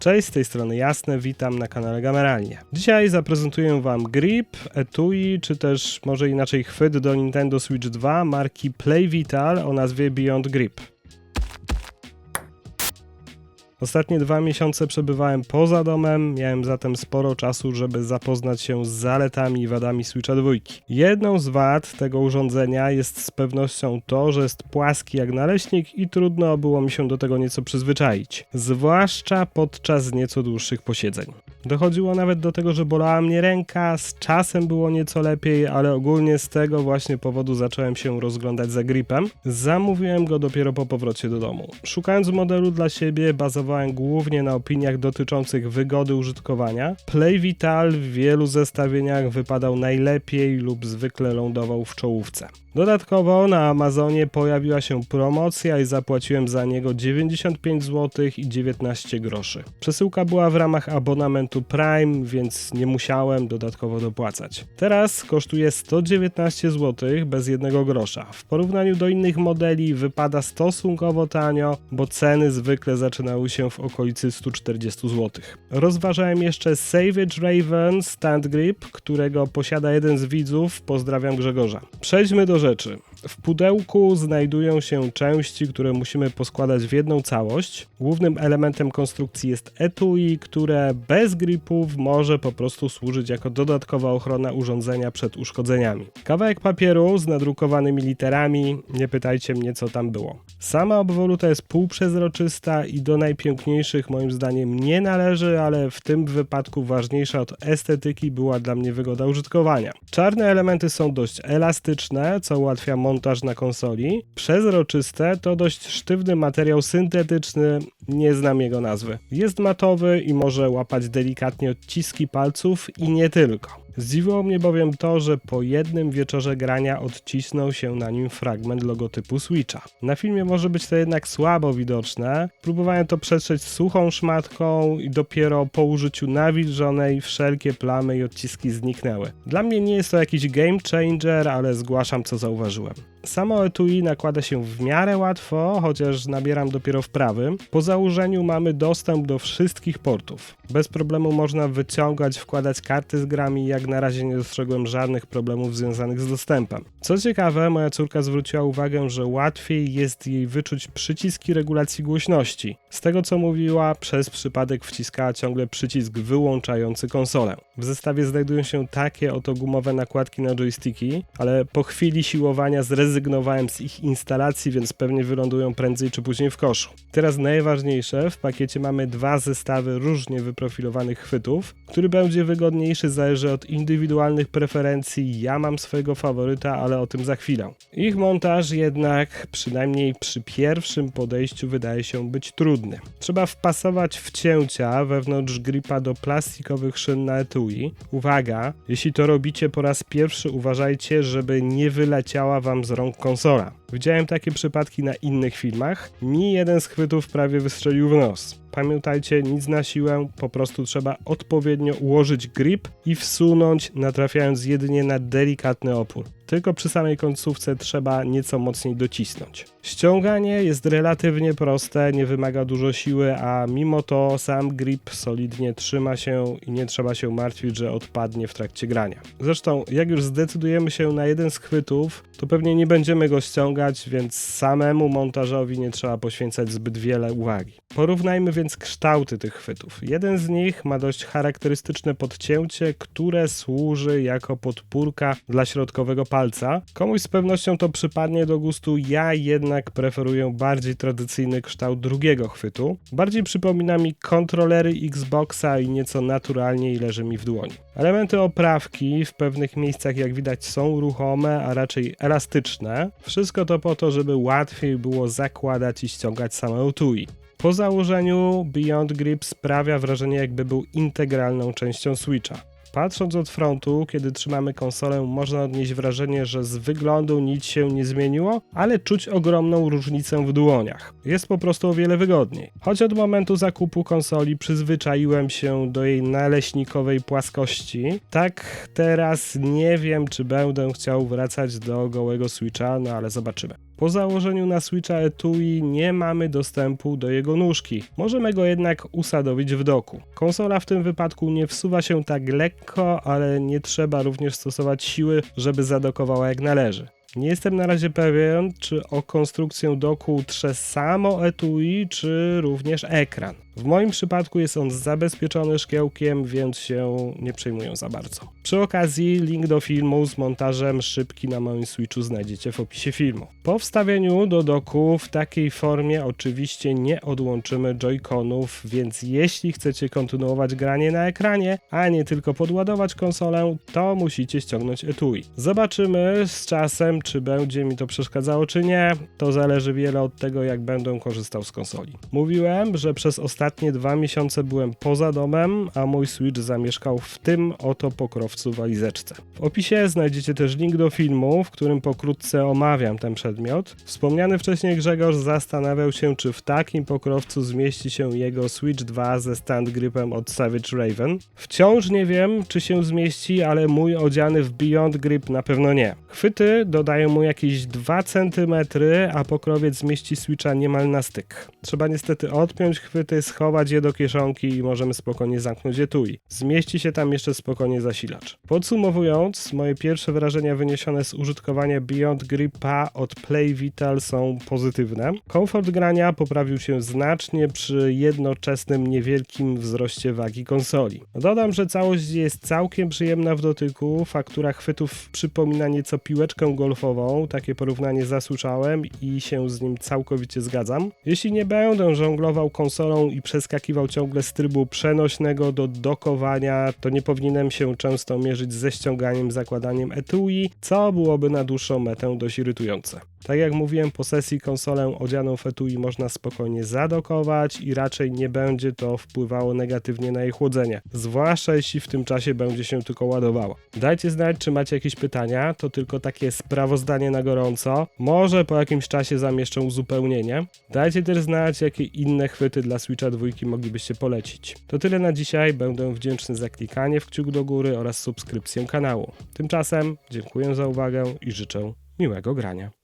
Cześć, z tej strony Jasne, witam na kanale Gameralnie. Dzisiaj zaprezentuję Wam grip, etui, czy też może inaczej chwyt do Nintendo Switch 2 marki Play Vital o nazwie Beyond Grip. Ostatnie dwa miesiące przebywałem poza domem, miałem zatem sporo czasu, żeby zapoznać się z zaletami i wadami Switcha 2. Jedną z wad tego urządzenia jest z pewnością to, że jest płaski jak naleśnik i trudno było mi się do tego nieco przyzwyczaić, zwłaszcza podczas nieco dłuższych posiedzeń. Dochodziło nawet do tego, że bolała mnie ręka, z czasem było nieco lepiej, ale ogólnie z tego właśnie powodu zacząłem się rozglądać za gripem. Zamówiłem go dopiero po powrocie do domu. Szukając modelu dla siebie, bazowałem głównie na opiniach dotyczących wygody użytkowania. Play Vital w wielu zestawieniach wypadał najlepiej lub zwykle lądował w czołówce. Dodatkowo na Amazonie pojawiła się promocja i zapłaciłem za niego 95 zł i 19 groszy. Przesyłka była w ramach abonamentu Prime, więc nie musiałem dodatkowo dopłacać. Teraz kosztuje 119 zł bez jednego grosza. W porównaniu do innych modeli wypada stosunkowo tanio, bo ceny zwykle zaczynały się w okolicy 140 zł. Rozważałem jeszcze Savage Raven Stand Grip, którego posiada jeden z widzów. Pozdrawiam Grzegorza. Przejdźmy do rzeczy. W pudełku znajdują się części, które musimy poskładać w jedną całość. Głównym elementem konstrukcji jest etui, które bez gripów może po prostu służyć jako dodatkowa ochrona urządzenia przed uszkodzeniami. Kawałek papieru z nadrukowanymi literami, nie pytajcie mnie co tam było. Sama obwoluta jest półprzezroczysta i do najpiękniejszych moim zdaniem nie należy, ale w tym wypadku ważniejsza od estetyki była dla mnie wygoda użytkowania. Czarne elementy są dość elastyczne, co ułatwia montaż na konsoli. Przezroczyste to dość sztywny materiał syntetyczny, nie znam jego nazwy. Jest matowy i może łapać delikatnie odciski palców i nie tylko. Zdziwiło mnie bowiem to, że po jednym wieczorze grania odcisnął się na nim fragment logotypu Switcha. Na filmie może być to jednak słabo widoczne. Próbowałem to przetrzeć suchą szmatką i dopiero po użyciu nawilżonej wszelkie plamy i odciski zniknęły. Dla mnie nie jest to jakiś game changer, ale zgłaszam co zauważyłem. Samo etui nakłada się w miarę łatwo, chociaż nabieram dopiero wprawy. Po założeniu mamy dostęp do wszystkich portów. Bez problemu można wyciągać, wkładać karty z grami, jak na razie nie dostrzegłem żadnych problemów związanych z dostępem. Co ciekawe, moja córka zwróciła uwagę, że łatwiej jest jej wyczuć przyciski regulacji głośności. Z tego co mówiła, przez przypadek wciskała ciągle przycisk wyłączający konsolę. W zestawie znajdują się takie oto gumowe nakładki na joysticki, ale po chwili siłowania zrezygnowałem z ich instalacji, więc pewnie wylądują prędzej czy później w koszu. Teraz najważniejsze, w pakiecie mamy dwa zestawy różnie wyprofilowanych chwytów, który będzie wygodniejszy zależy od indywidualnych preferencji. Ja mam swojego faworyta, ale o tym za chwilę. Ich montaż jednak, przynajmniej przy pierwszym podejściu, wydaje się być trudny. Trzeba wpasować wcięcia wewnątrz gripa do plastikowych szyn na etui. Uwaga, jeśli to robicie po raz pierwszy, uważajcie, żeby nie wyleciała wam z rąk konsola. Widziałem takie przypadki na innych filmach. Mi jeden z chwytów prawie wystrzelił w nos. Pamiętajcie, nic na siłę, po prostu trzeba odpowiednio ułożyć grip i wsunąć, natrafiając jedynie na delikatny opór. Tylko przy samej końcówce trzeba nieco mocniej docisnąć. Ściąganie jest relatywnie proste, nie wymaga dużo siły, a mimo to sam grip solidnie trzyma się i nie trzeba się martwić, że odpadnie w trakcie grania. Zresztą, jak już zdecydujemy się na jeden z chwytów, to pewnie nie będziemy go ściągać, więc samemu montażowi nie trzeba poświęcać zbyt wiele uwagi. Porównajmy więc kształty tych chwytów. Jeden z nich ma dość charakterystyczne podcięcie, które służy jako podpórka dla środkowego palca. Komuś z pewnością to przypadnie do gustu, ja jednak preferuję bardziej tradycyjny kształt drugiego chwytu. Bardziej przypomina mi kontrolery Xboxa i nieco naturalniej leży mi w dłoni. Elementy oprawki w pewnych miejscach jak widać są ruchome, a raczej elastyczne. Wszystko to po to, żeby łatwiej było zakładać i ściągać same etui. Po założeniu Beyond Grip sprawia wrażenie jakby był integralną częścią Switcha. Patrząc od frontu, kiedy trzymamy konsolę, można odnieść wrażenie, że z wyglądu nic się nie zmieniło, ale czuć ogromną różnicę w dłoniach. Jest po prostu o wiele wygodniej. Choć od momentu zakupu konsoli przyzwyczaiłem się do jej naleśnikowej płaskości, tak teraz nie wiem, czy będę chciał wracać do gołego Switcha, no ale zobaczymy. Po założeniu na Switcha etui nie mamy dostępu do jego nóżki. Możemy go jednak usadowić w doku. Konsola w tym wypadku nie wsuwa się tak lekko, ale nie trzeba również stosować siły, żeby zadokowała jak należy. Nie jestem na razie pewien, czy o konstrukcję doku trze samo etui, czy również ekran. W moim przypadku jest on zabezpieczony szkiełkiem, więc się nie przejmują za bardzo. Przy okazji link do filmu z montażem szybki na moim Switchu znajdziecie w opisie filmu. Po wstawieniu do doku w takiej formie oczywiście nie odłączymy joyconów, więc jeśli chcecie kontynuować granie na ekranie, a nie tylko podładować konsolę, to musicie ściągnąć etui. Zobaczymy z czasem, czy będzie mi to przeszkadzało, czy nie. To zależy wiele od tego, jak będę korzystał z konsoli. Mówiłem, że przez ostatnie dwa miesiące byłem poza domem, a mój Switch zamieszkał w tym oto pokrowcu walizeczce. W opisie znajdziecie też link do filmu, w którym pokrótce omawiam ten przedmiot. Wspomniany wcześniej Grzegorz zastanawiał się, czy w takim pokrowcu zmieści się jego Switch 2 ze stand gripem od Savage Raven. Wciąż nie wiem, czy się zmieści, ale mój odziany w Beyond Grip na pewno nie. Chwyty dodają mu jakieś 2 cm, a pokrowiec zmieści Switcha niemal na styk. Trzeba niestety odpiąć chwyty, schować je do kieszonki i możemy spokojnie zamknąć etui. Zmieści się tam jeszcze spokojnie zasilacz. Podsumowując, moje pierwsze wrażenia wyniesione z użytkowania Beyond Gripa od Play Vital są pozytywne. Komfort grania poprawił się znacznie przy jednoczesnym niewielkim wzroście wagi konsoli. Dodam, że całość jest całkiem przyjemna w dotyku, faktura chwytów przypomina nieco piłeczkę golfową, takie porównanie zasłyszałem i się z nim całkowicie zgadzam. Jeśli nie będę żonglował konsolą i przeskakiwał ciągle z trybu przenośnego do dokowania, to nie powinienem się często mierzyć ze ściąganiem, zakładaniem etui, co byłoby na dłuższą metę dość irytujące. Tak jak mówiłem, po sesji konsolę odzianą w etui można spokojnie zadokować i raczej nie będzie to wpływało negatywnie na jej chłodzenie, zwłaszcza jeśli w tym czasie będzie się tylko ładowała. Dajcie znać, czy macie jakieś pytania, to tylko takie sprawozdanie na gorąco. Może po jakimś czasie zamieszczę uzupełnienie. Dajcie też znać, jakie inne chwyty dla Switcha 2 moglibyście polecić. To tyle na dzisiaj, będę wdzięczny za klikanie w kciuk do góry oraz subskrypcję kanału. Tymczasem dziękuję za uwagę i życzę miłego grania.